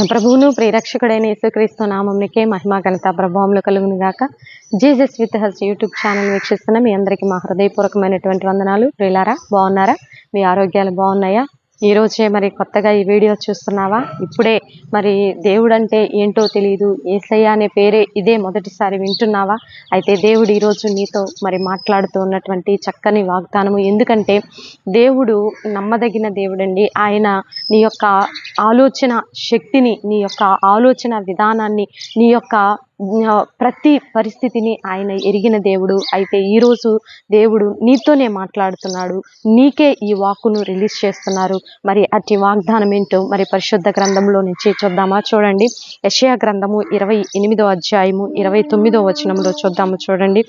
మన ప్రభువును ప్రియరక్షకుడైన యేసుక్రీస్తు నామంనికే మహిమా ఘనత ప్రభావంలో కలుగును గాక. Jesus with us YouTube channel వీక్షిస్తున్న మీ అందరికీ మా హృదయపూర్వకమైనటువంటి వందనాలు. ప్రియులారా బాగున్నారా? మీ ఆరోగ్యాలు బాగున్నాయా? ఈరోజే మరి కొత్తగా ఈ వీడియో చూస్తున్నావా? ఇప్పుడే మరి దేవుడు అంటే ఏంటో తెలియదు ఏసయ్య అనే పేరే ఇదే మొదటిసారి వింటున్నావా? అయితే దేవుడు ఈరోజు నీతో మరి మాట్లాడుతూ ఉన్నటువంటి చక్కని వాగ్దానము ఎందుకంటే దేవుడు నమ్మదగిన దేవుడండి. ఆయన నీ యొక్క ఆలోచన శక్తిని నీ యొక్క ఆలోచన విధానాన్ని నీ యొక్క ప్రతి పరిస్థితిని ఆయన ఎరిగిన దేవుడు. అయితే ఈరోజు దేవుడు నీతోనే మాట్లాడుతున్నాడు. నీకే ఈ వాక్కును రిలీజ్ చేస్తున్నారు. మరి అతి వాగ్దానం ఏంటో మరి పరిశుద్ధ గ్రంథంలో నుంచి చూద్దామా? చూడండి. యషయా గ్రంథము ఇరవై ఎనిమిదో అధ్యాయము ఇరవై తొమ్మిదో వచనంలో చూద్దాము చూడండి.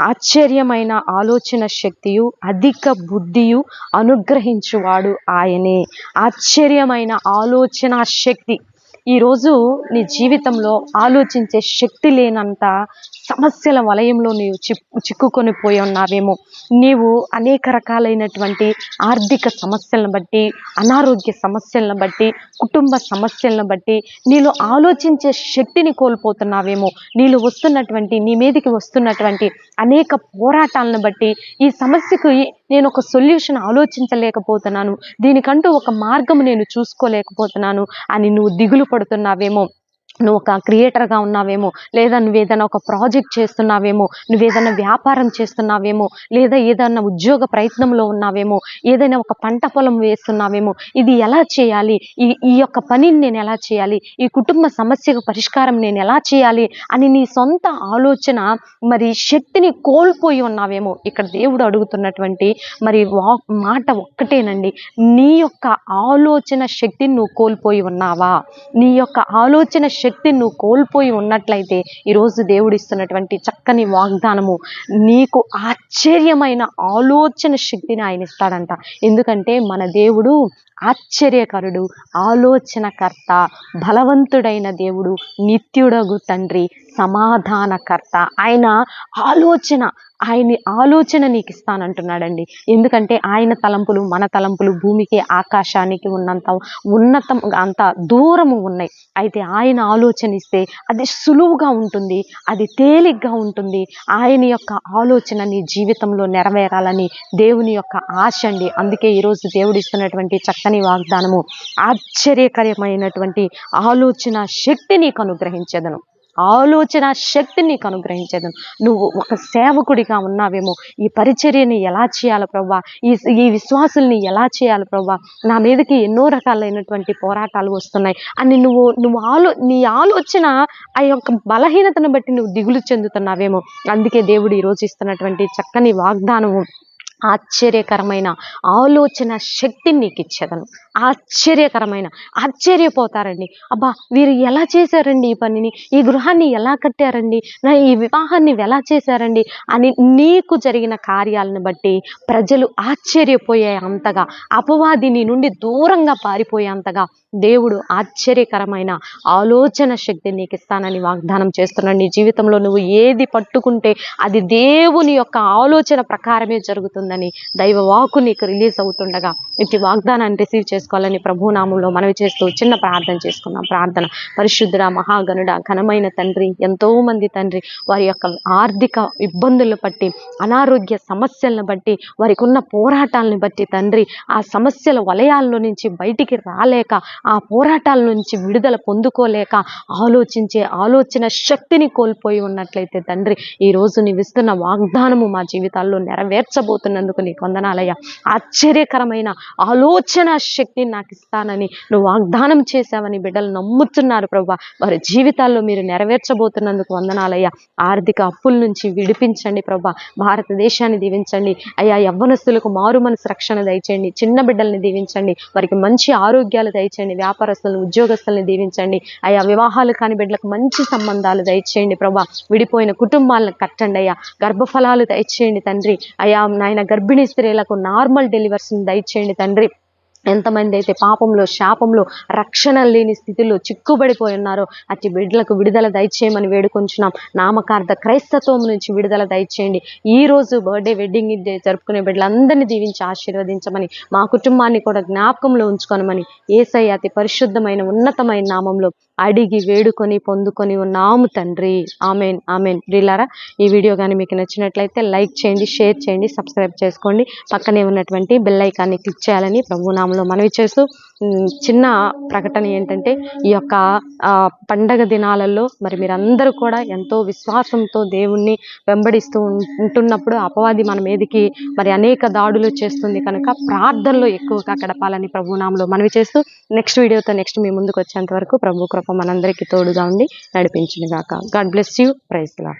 ఆశ్చర్యమైన ఆలోచన శక్తియు అధిక బుద్ధియు అనుగ్రహించువాడు ఆయనే. ఆశ్చర్యమైన ఆలోచన శక్తి. ఈరోజు నీ జీవితంలో ఆలోచించే శక్తి లేనంత సమస్యల వలయంలో నీవు చిక్కు చిక్కుకొని పోయి ఉన్నావేమో. నీవు అనేక రకాలైనటువంటి ఆర్థిక సమస్యలను బట్టి అనారోగ్య సమస్యలను బట్టి కుటుంబ సమస్యలను బట్టి నీలో ఆలోచించే శక్తిని కోల్పోతున్నావేమో. నీలో వస్తున్నటువంటి నీ మీదకి వస్తున్నటువంటి అనేక పోరాటాలను బట్టి ఈ సమస్యకు నేను ఒక సొల్యూషన్ ఆలోచించలేకపోతున్నాను. దీనికంటూ ఒక మార్గం నేను చూసుకోలేకపోతున్నాను అని నువ్వు దిగులు పడుతున్నావేమో నువ్వు ఒక క్రియేటర్గా ఉన్నావేమో లేదా నువ్వు ఏదైనా ఒక ప్రాజెక్ట్ చేస్తున్నావేమో నువ్వు ఏదైనా వ్యాపారం చేస్తున్నావేమో లేదా ఏదైనా ఉద్యోగ ప్రయత్నంలో ఉన్నావేమో ఏదైనా ఒక పంట పొలం వేస్తున్నావేమో ఇది ఎలా చేయాలి? ఈ ఈ యొక్క పనిని నేను ఎలా చేయాలి? ఈ కుటుంబ సమస్యకు పరిష్కారం నేను ఎలా చేయాలి? అని నీ సొంత ఆలోచన మరి శక్తిని కోల్పోయి ఉన్నావేమో ఇక్కడ దేవుడు అడుగుతున్నటువంటి మరి వా మాట ఒక్కటేనండి. నీ యొక్క ఆలోచన శక్తిని నువ్వు కోల్పోయి ఉన్నావా? నీ యొక్క ఆలోచన శక్తిని నువ్వు కోల్పోయి ఉన్నట్లయితే ఈరోజు దేవుడు ఇస్తున్నటువంటి చక్కని వాగ్దానము నీకు ఆశ్చర్యమైన ఆలోచన శక్తిని ఆయన ఇస్తాడంట. ఎందుకంటే మన దేవుడు ఆశ్చర్యకరుడు ఆలోచనకర్త బలవంతుడైన దేవుడు నిత్యుడగు తండ్రి సమాధానకర్త. ఆయన ఆలోచన ఆయన్ని ఆలోచన నీకు ఇస్తానంటున్నాడండి ఎందుకంటే ఆయన తలంపులు మన తలంపులు భూమికి ఆకాశానికి ఉన్నంత ఉన్నతం అంత దూరము ఉన్నాయి. అయితే ఆయన ఆలోచన ఇస్తే అది సులువుగా ఉంటుంది అది తేలిగ్గా ఉంటుంది. ఆయన యొక్క ఆలోచన నీ జీవితంలో నెరవేరాలని దేవుని యొక్క ఆశ అండి. అందుకే ఈరోజు దేవుడు ఇస్తున్నటువంటి చక్కని వాగ్దానము ఆశ్చర్యకరమైనటువంటి ఆలోచన శక్తి నీకు అనుగ్రహించదను. ఆలోచన శక్తిని నీకు అనుగ్రహించదు. నువ్వు ఒక సేవకుడిగా ఉన్నావేమో ఈ పరిచర్యని ఎలా చేయాలి ప్రభా ఈ ఈ విశ్వాసుల్ని ఎలా చేయాలి ప్రభా నా మీదకి ఎన్నో రకాలైనటువంటి పోరాటాలు వస్తున్నాయి. అని నువ్వు నువ్వు ఆలో నీ ఆలోచన ఆ యొక్క బలహీనతను బట్టి నువ్వు దిగులు చెందుతున్నావేమో. అందుకే దేవుడు ఈరోజు ఇస్తున్నటువంటి చక్కని వాగ్దానము. ఆశ్చర్యకరమైన ఆలోచన శక్తిని నీకు ఇచ్చేదను ఆశ్చర్యకరమైన ఆశ్చర్యపోతారండి. అబ్బా వీరు ఎలా చేశారండి ఈ పనిని? ఈ గృహాన్ని ఎలా కట్టారండి? నా ఈ వివాహాన్ని ఎలా చేశారండి? అని నీకు జరిగిన కార్యాలను బట్టి ప్రజలు ఆశ్చర్యపోయే అంతగా అపవాది నీ నుండి దూరంగా పారిపోయే అంతగా దేవుడు ఆశ్చర్యకరమైన ఆలోచన శక్తిని నీకు ఇస్తానని వాగ్దానం చేస్తున్నాడు. నీ జీవితంలో నువ్వు ఏది పట్టుకుంటే అది దేవుని యొక్క ఆలోచన ప్రకారమే జరుగుతుంది. ఉందని దైవ వాకు నీకు రిలీజ్ అవుతుండగా ఇట్టి వాగ్దానాన్ని రిసీవ్ చేసుకోవాలని ప్రభునామంలో మనవి చేస్తూ చిన్న ప్రార్థన చేసుకున్నాం. ప్రార్థన. పరిశుద్ధుడ మహాగణుడ ఘనమైన తండ్రి ఎంతో మంది తండ్రి వారి యొక్క ఆర్థిక ఇబ్బందులను బట్టి అనారోగ్య సమస్యలను బట్టి వారికి ఉన్న పోరాటాలను బట్టి తండ్రి ఆ సమస్యల వలయాల్లో నుంచి బయటికి రాలేక ఆ పోరాటాల నుంచి విడుదల పొందుకోలేక ఆలోచించే ఆలోచన శక్తిని కోల్పోయి ఉన్నట్లయితే తండ్రి ఈ రోజు నీవు వాగ్దానము మా జీవితాల్లో నెరవేర్చబోతున్న ఇచ్చినందుకు నీకు వందనాలయ్యా. ఆశ్చర్యకరమైన ఆలోచన శక్తిని నాకు ఇస్తానని నువ్వు వాగ్దానం చేశావని బిడ్డలు నమ్ముతున్నారు ప్రభా. వారి జీవితాల్లో మీరు నెరవేర్చబోతున్నందుకు వందనాలయ్యా. ఆర్థిక అప్పుల నుంచి విడిపించండి ప్రభా. భారతదేశాన్ని దీవించండి. అయ్యా యవ్వనస్తులకు మారు మనసు రక్షణ దయచేయండి. చిన్న బిడ్డల్ని దీవించండి. వారికి మంచి ఆరోగ్యాలు దయచేయండి. వ్యాపారస్తులను ఉద్యోగస్తుల్ని దీవించండి. అయ్యా వివాహాలు కాని బిడ్డలకు మంచి సంబంధాలు దయచేయండి ప్రభా. విడిపోయిన కుటుంబాలను కట్టండి అయ్యా. గర్భఫలాలు దయచేయండి తండ్రి. అయ్యా నాయన గర్భిణీ స్త్రీలకు నార్మల్ డెలివర్స్ని దయచేయండి తండ్రి. ఎంతమంది అయితే పాపంలో శాపంలో రక్షణ లేని స్థితిలో చిక్కుబడిపోయి ఉన్నారో అట్టి బిడ్డలకు విడుదల దయచేయమని వేడుకొంచున్నాం. నామకార్థ క్రైస్తత్వం నుంచి విడుదల దయచేయండి. ఈ రోజు బర్త్డే వెడ్డింగ్ డే జరుపుకునే బిడ్డలందరినీ దీవించి ఆశీర్వదించమని మా కుటుంబాన్ని కూడా జ్ఞాపకంలో ఉంచుకోనమని ఏసై అతి పరిశుద్ధమైన ఉన్నతమైన నామంలో అడిగి వేడుకొని పొందుకొని ఉన్నాము తండ్రి. Amen amen. ప్రియులారా ఈ వీడియో కానీ మీకు నచ్చినట్లయితే లైక్ చేయండి షేర్ చేయండి సబ్స్క్రైబ్ చేసుకోండి. పక్కనే ఉన్నటువంటి బెల్ ఐకాన్ని క్లిక్ చేయాలని ప్రభునామంలో మనవి చేస్తూ చిన్న ప్రకటన ఏంటంటే ఈ యొక్క పండగ దినాలలో మరి మీరందరూ కూడా ఎంతో విశ్వాసంతో దేవుణ్ణి వెంబడిస్తూ ఉంటున్నప్పుడు అపవాది మన మీదకి మరి అనేక దాడులు చేస్తుంది కనుక ప్రార్థనలో ఎక్కువగా గడపాలని ప్రభునామంలో మనవి చేస్తూ నెక్స్ట్ వీడియోతో నెక్స్ట్ మీ ముందుకు వచ్చేంత వరకు ప్రభు కృప మనందరికీ తోడుగా ఉండి నడిపించిన గాక God bless you. Praise law